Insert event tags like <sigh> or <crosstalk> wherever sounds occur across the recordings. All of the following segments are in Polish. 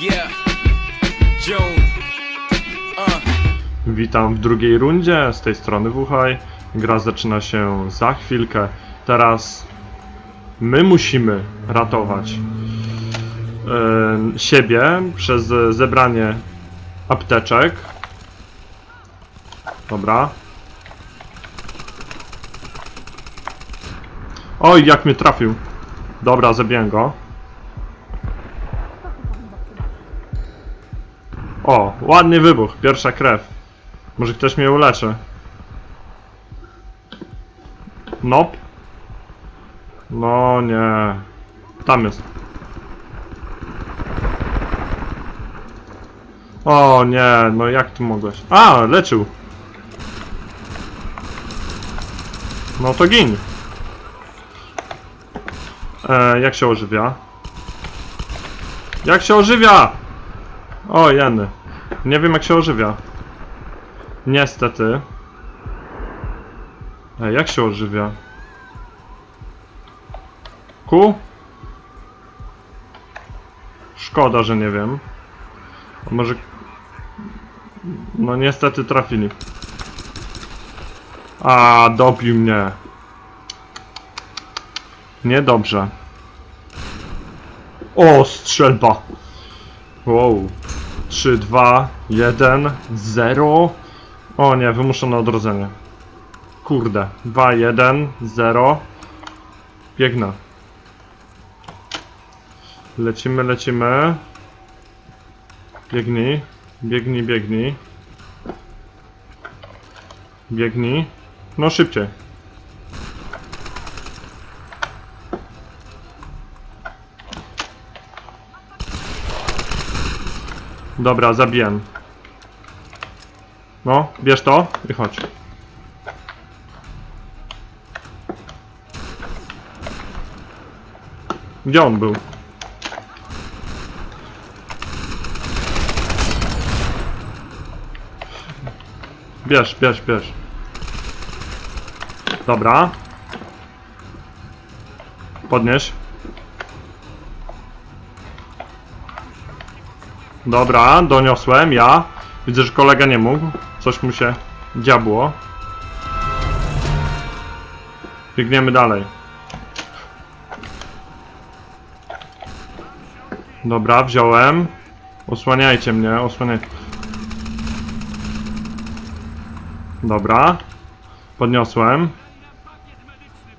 Yeah. June. Uh. Witam w drugiej rundzie, z tej strony Wuchaj. Gra zaczyna się za chwilkę. Teraz my musimy ratować e, siebie przez zebranie apteczek. Dobra. Oj, jak mnie trafił. Dobra, zabiłem go. O, ładny wybuch, pierwsza krew. Może ktoś mnie uleczy. Nop. No nie. Tam jest. O nie, no jak ty mogłeś? A, leczył. No to gin. E, jak się ożywia? Jak się ożywia? O, jeny. Nie wiem jak się ożywia. Niestety. Ej, jak się ożywia? Ku? Szkoda, że nie wiem. A może... No niestety trafili. A, dobił mnie. Niedobrze. O, strzelba. Wow. 3, 2, 1, 0. O nie, wymuszone odrodzenie. Kurde. 2, 1, 0. Biegnę. Lecimy, lecimy. Biegnij. Biegnij, biegnij. Biegnij. No szybciej. Dobra, zabiłem. No, bierz to i chodź. Gdzie on był? Bierz, bierz, bierz. Dobra. Podnieś. Dobra, doniosłem ja. Widzę, że kolega nie mógł. Coś mu się dziabło. Biegniemy dalej. Dobra, wziąłem. Osłaniajcie mnie, osłaniajcie. Dobra. Podniosłem.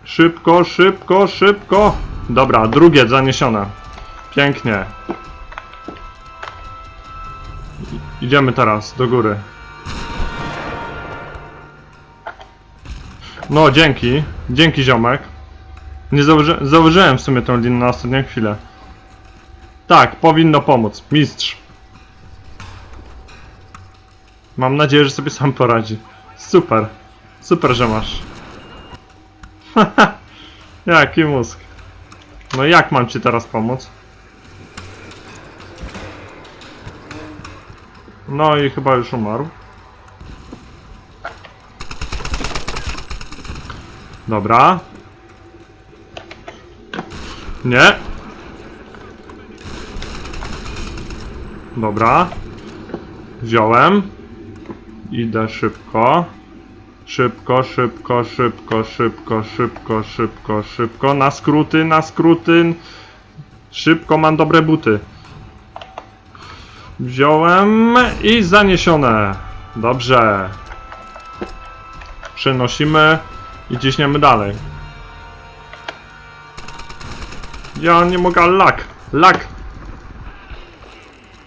Szybko, szybko, szybko. Dobra, drugie zaniesione. Pięknie. Idziemy teraz do góry. No, dzięki. Dzięki, ziomek. Nie założy założyłem w sumie tą linę na ostatnią chwilę. Tak, powinno pomóc. Mistrz. Mam nadzieję, że sobie sam poradzi. Super. Super, że masz. <laughs> Jaki mózg. No jak mam ci teraz pomóc? No i chyba już umarł. Dobra. Nie. Dobra. Wziąłem. Idę szybko. Szybko, szybko, szybko, szybko, szybko, szybko, szybko. Na skróty, na skróty. Szybko, mam dobre buty. Wziąłem i zaniesione. Dobrze. Przenosimy i ciśniemy dalej. Ja nie mogę, lak, lak.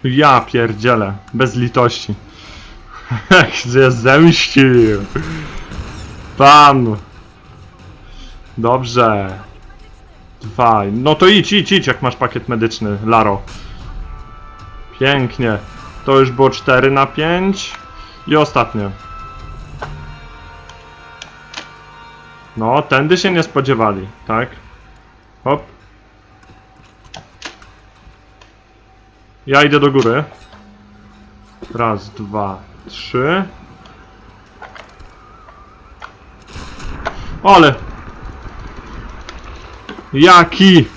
Ja pierdzielę, bez litości. <laughs> Jak zemścił. Pan. Dobrze. Dwa. No to idź, idź, idź, jak masz pakiet medyczny, Laro. Pięknie. To już było 4 na 5. I ostatnie. No, tędy się nie spodziewali, tak? Hop. Ja idę do góry. Raz, dwa, trzy. Ale! Jaki!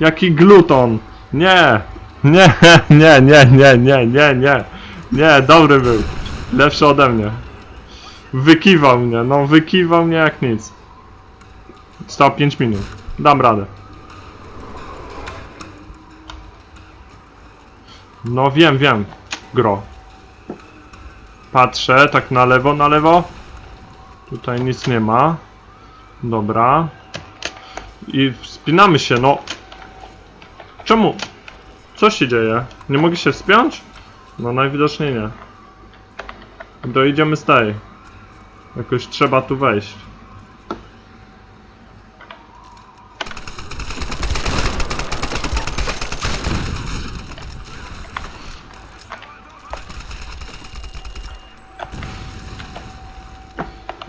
Jaki gluton! Nie! Nie, <laughs> nie, nie, nie, nie, nie, nie. Nie, dobry był. Lepszy ode mnie. Wykiwał mnie, no wykiwał mnie jak nic. Stał 5 minut. Dam radę. No wiem, wiem. Gro. Patrzę, tak na lewo, na lewo. Tutaj nic nie ma. Dobra. I wspinamy się, no. Czemu? Co się dzieje? Nie mogę się wspiąć? No najwidoczniej nie. Dojedziemy z tej. Jakoś trzeba tu wejść.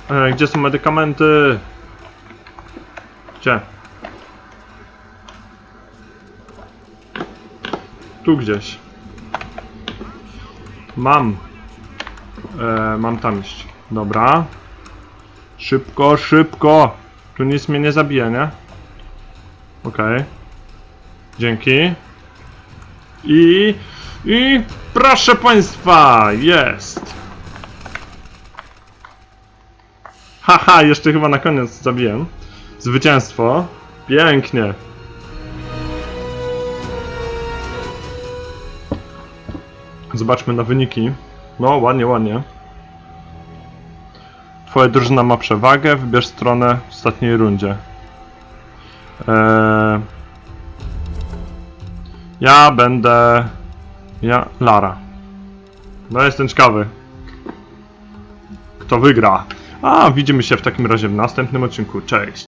E, gdzie są medykamenty? Gdzie? Tu gdzieś. Mam. E, mam tam iść. Dobra. Szybko, szybko. Tu nic mnie nie zabije, nie? Okej. Dzięki. I... I... Proszę Państwa! Jest! Haha, jeszcze chyba na koniec zabiłem. Zwycięstwo. Pięknie. Zobaczmy na wyniki. No, ładnie, ładnie. Twoja drużyna ma przewagę, wybierz stronę w ostatniej rundzie. Eee... Ja będę... Ja... Lara. No, jestem ciekawy. Kto wygra? A, widzimy się w takim razie w następnym odcinku. Cześć!